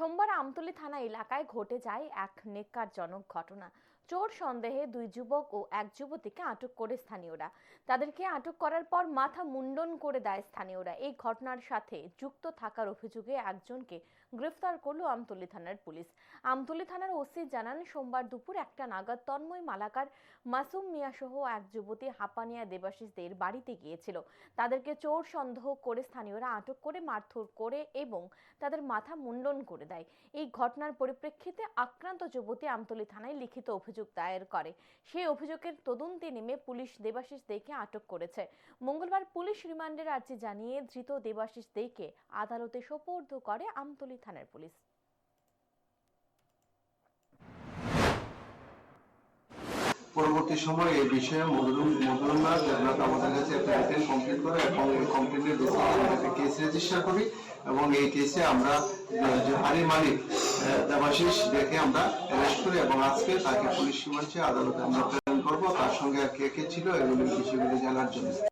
সোমবার আমতলী থানা এলাকায় ঘটে যায় এক নেককারজনক ঘটনা। চোর সন্দেহে দুই যুবক ও এক যুবতীকে আটক করে স্থানীয়রা। তাদেরকে আটক করার পর মাথা মুন্ডন করে দেয় স্থানীয়রা। এই ঘটনার সাথে যুক্ত থাকার অভিযোগে একজনকে গ্রেফতার করল আমতলী থানার পুলিশ। আমতলী থানার ওসি জানান, সোমবার দুপুর একটা নাগাদ তন্ময় মালাকার মাসুম মিয়া সহ এক যুবতী হাপানিয়া দেবাশিসদের বাড়িতে গিয়েছিল। তাদেরকে চোর সন্দেহ করে স্থানীয়রা আটক করে মারধর করে এবং তাদের মাথা মুন্ডন করে দেয়। এই ঘটনার পরিপ্রেক্ষিতে আক্রান্ত যুবতী আমতলী থানায় লিখিত অভিযোগ দায়ের করে। সেই অভিযোগের তদন্তে নেমে পুলিশ দেবাশিস দেকে আটক করেছে। মঙ্গলবার পুলিশ রিমান্ডের আর্জি জানিয়ে ধৃত দেবাশিস দেকে আদালতে সোপর্দ করে আমতলী থানার পুলিশ। পরবর্তী সময়ে এই বিষয়ে মধুরম মধুরমা দেবনাথ আমাদের কাছে একটা কমপ্লিট করে এবং এই একটা কেস রেজিস্টার করি এবং এই কেসে আমরা যে- বাড়ির মালিক দেবাশিস দেখে আমরা অ্যারেস্ট করি এবং আজকে তাকে পুলিশ রিমান্ডে আদালতে আমরা প্রেরণ করব। তার সঙ্গে আর কে কে ছিল এগুলি বিষয়গুলি জানার জন্য।